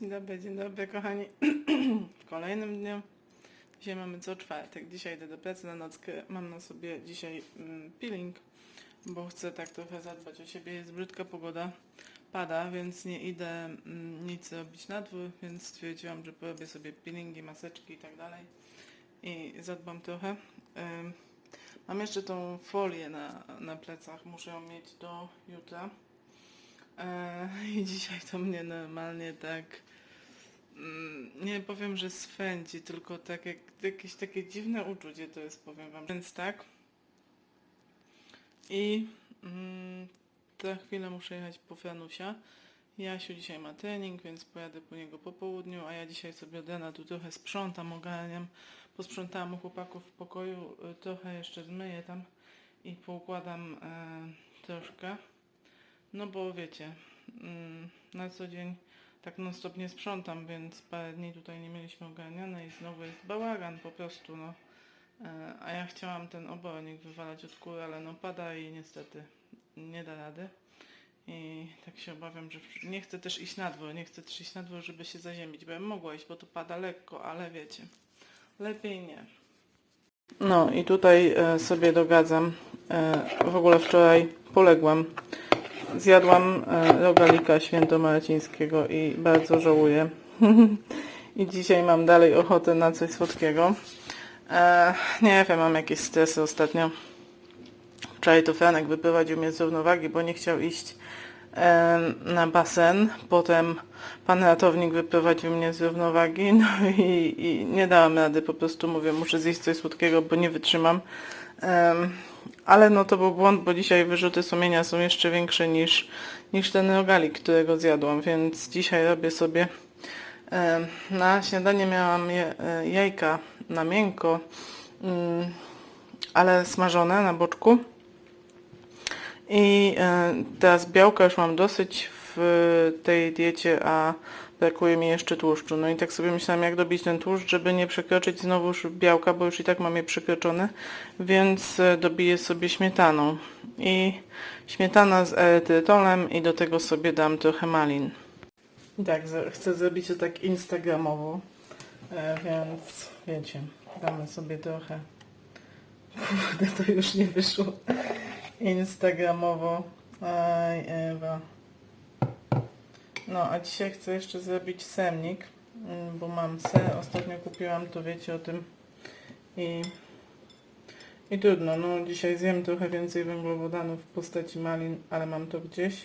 Dzień dobry, dzień dobry kochani. W kolejnym dniu. Dzisiaj mamy co czwartek. Dzisiaj idę do pracy na nockę. Mam na sobie dzisiaj mm, peeling, bo chcę tak trochę zadbać o siebie. Jest brzydka pogoda, pada, więc nie idę mm, nic robić na dwór, więc stwierdziłam, że porobię sobie peelingi, maseczki i tak dalej. I zadbam trochę. Ym, Mam jeszcze tą folię na, na plecach. Muszę ją mieć do jutra. E, I dzisiaj to mnie normalnie tak mm, nie powiem, że swędzi, tylko tak jak jakieś takie dziwne uczucie to jest, powiem wam. Więc tak. I mm, za chwilę muszę jechać po Franusia. Jasiu dzisiaj ma trening, więc pojadę po niego po południu, a ja dzisiaj sobie od rana tu trochę sprzątam, ogarniam. Posprzątałam u chłopaków w pokoju, y, trochę jeszcze zmyję tam i poukładam e, troszkę. No bo wiecie, mm, na co dzień tak non stop nie sprzątam, więc parę dni tutaj nie mieliśmy ogarniane i znowu jest bałagan po prostu, no. E, A ja chciałam ten obornik wywalać od góry, ale no pada i niestety nie da rady. I tak się obawiam, że nie chcę też iść na dwór, nie chcę też iść na dwór, żeby się zaziemić, bo ja mogła iść, bo tu pada lekko, ale wiecie, lepiej nie. No i tutaj e, sobie dogadzam. E, w ogóle wczoraj poległam. Zjadłam e, rogalika świętomarcińskiego i bardzo żałuję. I dzisiaj mam dalej ochotę na coś słodkiego. E, nie wiem, mam jakieś stresy ostatnio. Wczoraj to Franek wyprowadził mnie z równowagi, bo nie chciał iść na basen. Potem pan ratownik wyprowadził mnie z równowagi, no i, i nie dałam rady. Po prostu mówię, muszę zjeść coś słodkiego, bo nie wytrzymam. Ale no to był błąd, bo dzisiaj wyrzuty sumienia są jeszcze większe niż, niż ten rogalik, którego zjadłam, więc dzisiaj robię sobie na śniadanie miałam e, jajka na miękko, mm, ale smażone na boczku. I e, teraz białka już mam dosyć w tej diecie, a brakuje mi jeszcze tłuszczu. No i tak sobie myślałam, jak dobić ten tłuszcz, żeby nie przekroczyć znowu już białka, bo już i tak mam je przekroczone, więc e, dobiję sobie śmietaną. I śmietana z erytrytolem i do tego sobie dam trochę malin. Tak, chcę zrobić to tak instagramowo, e, więc wiecie, damy sobie trochę. To już nie wyszło. Instagramowo. Aj, Ewa. No, a dzisiaj chcę jeszcze zrobić semnik, mm, bo mam ser. Ostatnio kupiłam, to wiecie o tym. I, i trudno, no dzisiaj zjem trochę więcej węglowodanów w postaci malin, ale mam to gdzieś.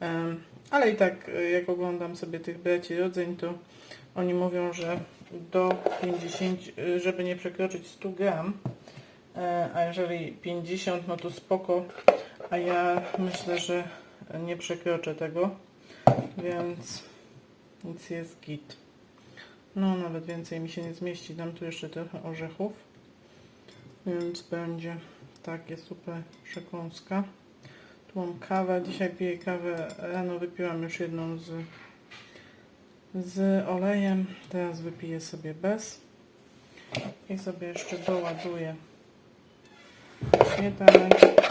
Em, ale i tak, y, jak oglądam sobie tych braci rodzeń, to oni mówią, że do 50, y, żeby nie przekroczyć 100 gram, E, a jeżeli 50, no to spoko, a ja myślę, że nie przekroczę tego, więc nic jest git. No, nawet więcej mi się nie zmieści, dam tu jeszcze trochę orzechów, więc będzie takie super przekąska. Tu mam kawę, dzisiaj piję kawę, rano wypiłam już jedną z, z olejem, teraz wypiję sobie bez i sobie jeszcze doładuję это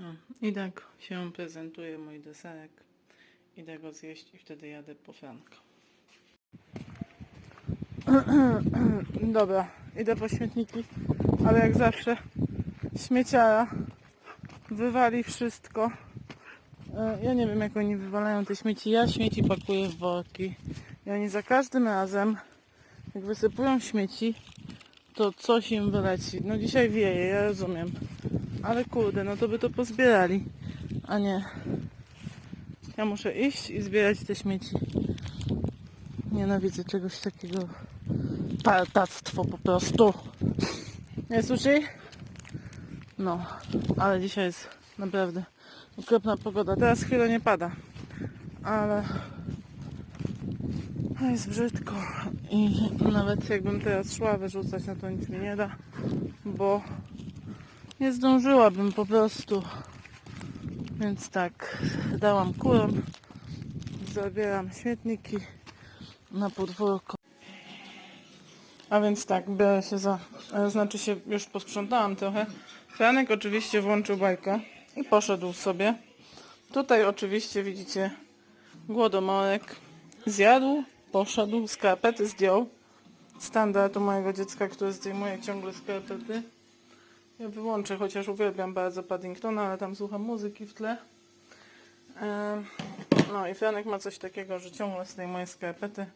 No, I tak się prezentuje mój deserek. Idę go zjeść i wtedy jadę po Franka. Dobra, idę po śmietniki, ale jak zawsze śmieciara wywali wszystko. E, Ja nie wiem jak oni wywalają te śmieci. Ja śmieci pakuję w worki. I oni za każdym razem, jak wysypują śmieci, to coś im wyleci. No dzisiaj wieje, ja rozumiem. Ale kurde, no to by to pozbierali, a nie. Ja muszę iść i zbierać te śmieci. Nienawidzę czegoś takiego. Partactwo po prostu. Nie słyszy? No, ale dzisiaj jest naprawdę okropna pogoda. Teraz chwilę nie pada, ale jest brzydko i nawet jakbym teraz szła wyrzucać, no to nic mi nie da, bo nie zdążyłabym po prostu. Więc tak, dałam kurom, zabieram śmietniki na podwórko. A więc tak, biorę się za, e, znaczy się już posprzątałam trochę. Franek oczywiście włączył bajkę i poszedł sobie. Tutaj oczywiście widzicie głodomorek. Zjadł, poszedł, skarpety zdjął. Standard u mojego dziecka, które zdejmuje ciągle skarpety. Ja wyłączę, chociaż uwielbiam bardzo Paddingtona, ale tam słucham muzyki w tle. No i Franek ma coś takiego, że ciągle zdejmuje skarpety.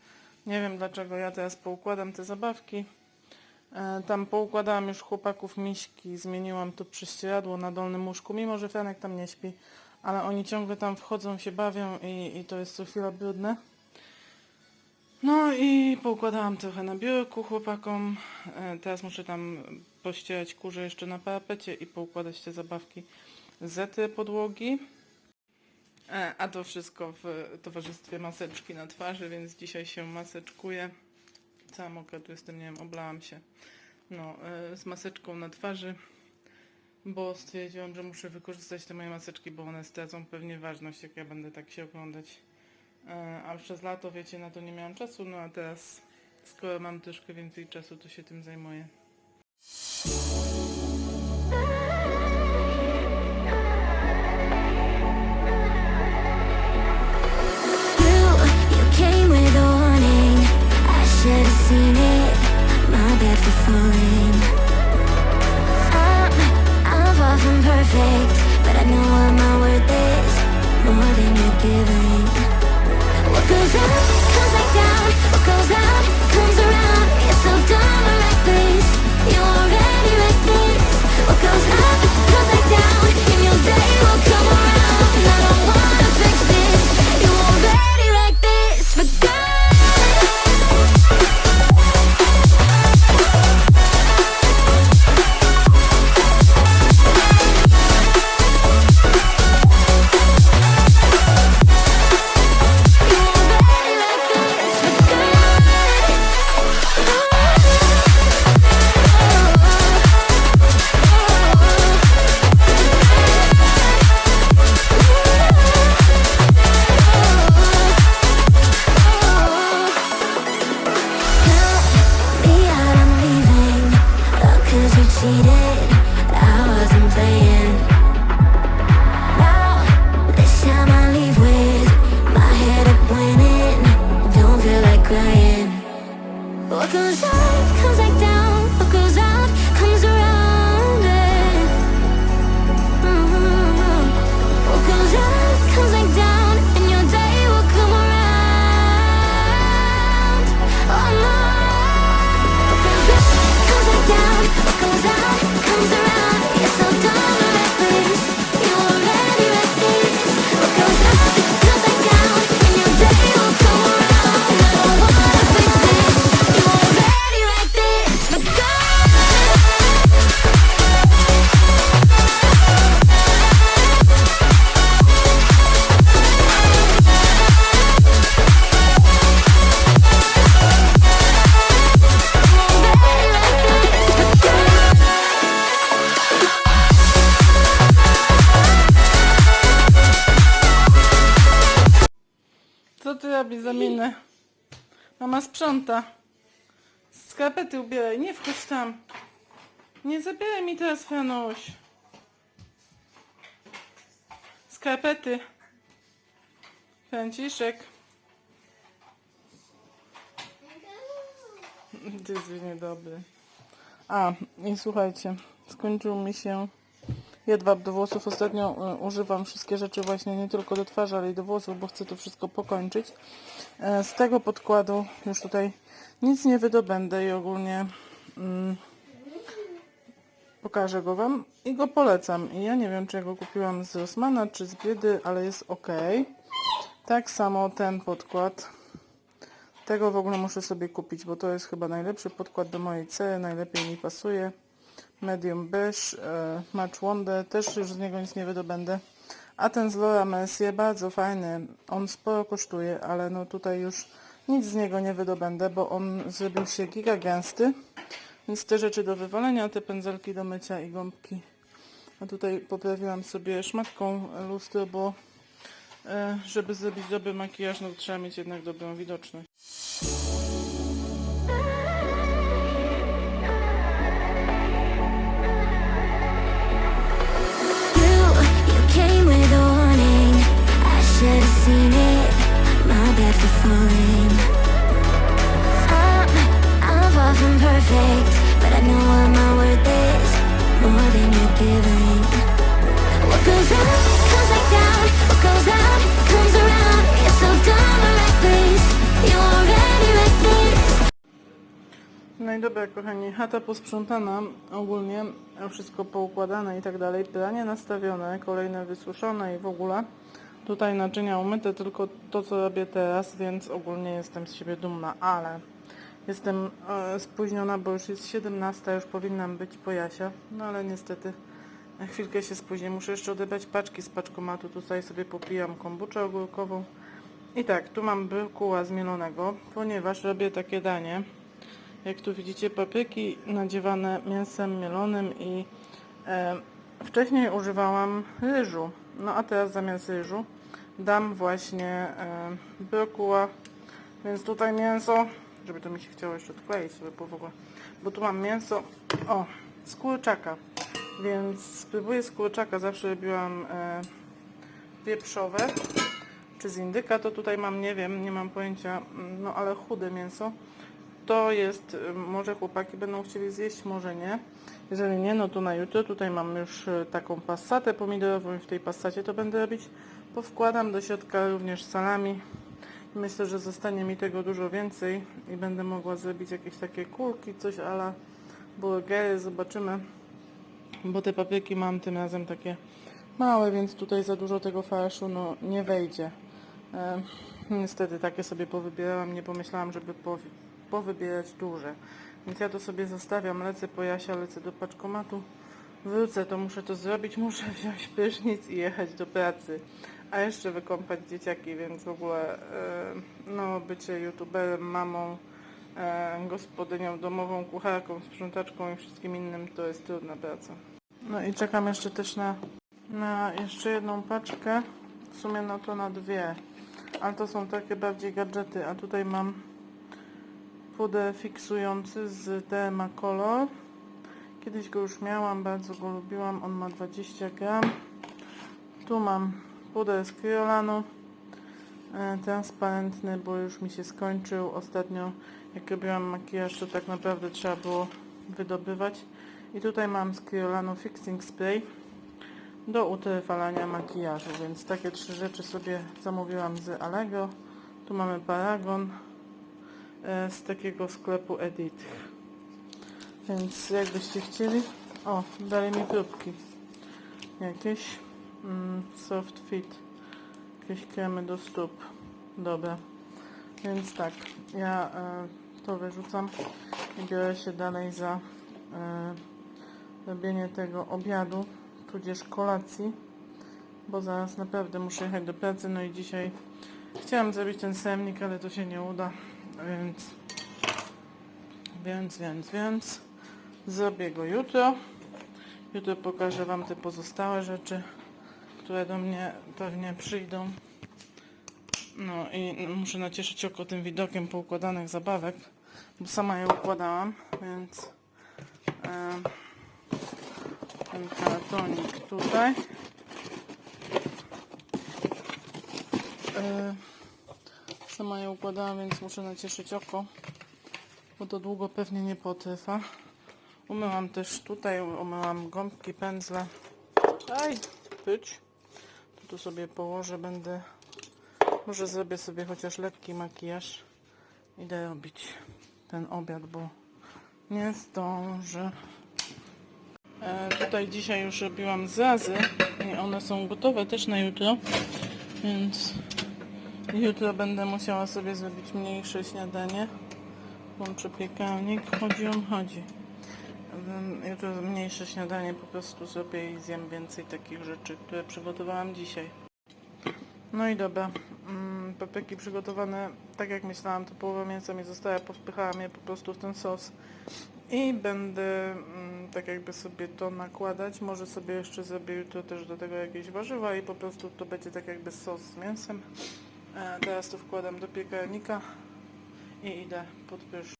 Nie wiem dlaczego ja teraz poukładam te zabawki. E, Tam poukładałam już chłopaków miśki, zmieniłam to prześcieradło na dolnym łóżku, mimo że Franek tam nie śpi. Ale oni ciągle tam wchodzą, się bawią i, i to jest co chwila brudne. No i poukładałam trochę na biurku chłopakom. E, Teraz muszę tam pościerać kurze jeszcze na parapecie i poukładać te zabawki z podłogi. E, A to wszystko w towarzystwie maseczki na twarzy, więc dzisiaj się maseczkuję. Cała mokra tu jestem, nie wiem, oblałam się. No, e, z maseczką na twarzy, bo stwierdziłam, że muszę wykorzystać te moje maseczki, bo one stracą pewnie ważność, jak ja będę tak się oglądać. E, A przez lato, wiecie, na to nie miałam czasu, no a teraz, skoro mam troszkę więcej czasu, to się tym zajmuję. You, you came with a warning. I Co ty robisz za minę? Mama sprząta. Skarpety ubieraj, nie wchodź tam. Nie zabieraj mi teraz, Franuś. Skarpety. Franciszek. Ty jesteś niedobry. A, i słuchajcie, skończył mi się jedwab do włosów. Ostatnio y, używam wszystkie rzeczy właśnie nie tylko do twarzy, ale i do włosów, bo chcę to wszystko pokończyć. E, z tego podkładu już tutaj nic nie wydobędę i ogólnie mm, pokażę go Wam i go polecam. I ja nie wiem, czy ja go kupiłam z Rossmana, czy z Biedy, ale jest ok. Tak samo ten podkład Tego w ogóle muszę sobie kupić, bo to jest chyba najlepszy podkład do mojej cery, najlepiej mi pasuje. Medium Beige, e, Match Wonder, też już z niego nic nie wydobędę. A ten z Laura Mercier bardzo fajny, on sporo kosztuje, ale no tutaj już nic z niego nie wydobędę, bo on zrobił się giga gęsty. Więc te rzeczy do wywalenia, te pędzelki do mycia i gąbki. A tutaj poprawiłam sobie szmatką lustro, bo e, żeby zrobić dobry makijaż, no trzeba mieć jednak dobrą widoczność. No i dobra, kochani, chata posprzątana ogólnie, wszystko poukładane i tak dalej. Pranie nastawione, kolejne wysuszone i w ogóle. Tutaj naczynia umyte, tylko to co robię teraz, więc ogólnie jestem z siebie dumna, ale jestem e, spóźniona, bo już jest 17, już powinnam być po Jasia, no ale niestety na chwilkę się spóźnię. Muszę jeszcze odebrać paczki z paczkomatu, tutaj sobie popijam kombuczę ogórkową. I tak, tu mam bykuła zmielonego, ponieważ robię takie danie. Jak tu widzicie, papryki nadziewane mięsem mielonym i e, wcześniej używałam ryżu. No a teraz zamiast ryżu dam właśnie e, brokuła, więc tutaj mięso, żeby to mi się chciało jeszcze odkleić sobie po w ogóle, bo tu mam mięso, o, z kurczaka, więc spróbuję z kurczaka, zawsze robiłam e, wieprzowe, czy z indyka, to tutaj mam, nie wiem, nie mam pojęcia, mm, no ale chude mięso, to jest, y, może chłopaki będą chcieli zjeść, może nie. Jeżeli nie, no to na jutro. Tutaj mam już y, taką passatę pomidorową i w tej passacie to będę robić. Powkładam do środka również salami. Myślę, że zostanie mi tego dużo więcej i będę mogła zrobić jakieś takie kulki, coś ala burgery, zobaczymy. Bo te papryki mam tym razem takie małe, więc tutaj za dużo tego farszu no, nie wejdzie. E, niestety takie sobie powybierałam, nie pomyślałam, żeby powybierać duże. Więc ja to sobie zostawiam, lecę po Jasia, lecę do paczkomatu, wrócę, to muszę to zrobić, muszę wziąć prysznic i jechać do pracy. A jeszcze wykąpać dzieciaki, więc w ogóle e, no, bycie youtuberem, mamą, e, gospodynią domową, kucharką, sprzątaczką i wszystkim innym to jest trudna praca. No i czekam jeszcze też na, na jeszcze jedną paczkę, w sumie no to na dwie, ale to są takie bardziej gadżety, a tutaj mam puder fiksujący z DMA Color. Kiedyś go już miałam, bardzo go lubiłam, on ma 20 gram. Tu mam puder z Kryolanu, e, transparentny, bo już mi się skończył. Ostatnio jak robiłam makijaż, to tak naprawdę trzeba było wydobywać. I tutaj mam z Kryolanu Fixing Spray do utrwalania makijażu, więc takie trzy rzeczy sobie zamówiłam z Allegro. Tu mamy Paragon z takiego sklepu Edit. Więc jakbyście chcieli... O, dali mi próbki. Jakieś mm, soft fit. Jakieś kremy do stóp. Dobra. Więc tak, ja e, to wyrzucam i biorę się dalej za e, robienie tego obiadu, tudzież kolacji, bo zaraz naprawdę muszę jechać do pracy, no i dzisiaj chciałam zrobić ten semnik, ale to się nie uda, więc więc, więc, więc zrobię go jutro. Jutro pokażę Wam te pozostałe rzeczy, które do mnie pewnie przyjdą. No i muszę nacieszyć oko tym widokiem poukładanych zabawek, bo sama je układałam, więc e, ten kartonik tutaj. E, sama je układałam, więc muszę nacieszyć oko, bo to długo pewnie nie potrwa. Umyłam też tutaj, umyłam gąbki, pędzle. Aj, pyć. To tu sobie położę, będę może zrobię sobie chociaż lekki makijaż. Idę robić ten obiad, bo nie zdążę. E, tutaj dzisiaj już robiłam zrazy i one są gotowe też na jutro, więc Jutro będę musiała sobie zrobić mniejsze śniadanie. Włączę piekarnik. Chodzi on, chodzi. Jutro mniejsze śniadanie po prostu zrobię i zjem więcej takich rzeczy, które przygotowałam dzisiaj. No i dobra. Mm, Papryki przygotowane tak jak myślałam, to połowa mięsa mi została, powpychałam je po prostu w ten sos. I będę mm, tak jakby sobie to nakładać. Może sobie jeszcze zrobię jutro też do tego jakieś warzywa i po prostu to będzie tak jakby sos z mięsem. E, teraz to wkładam do piekarnika i idę pod prysznic.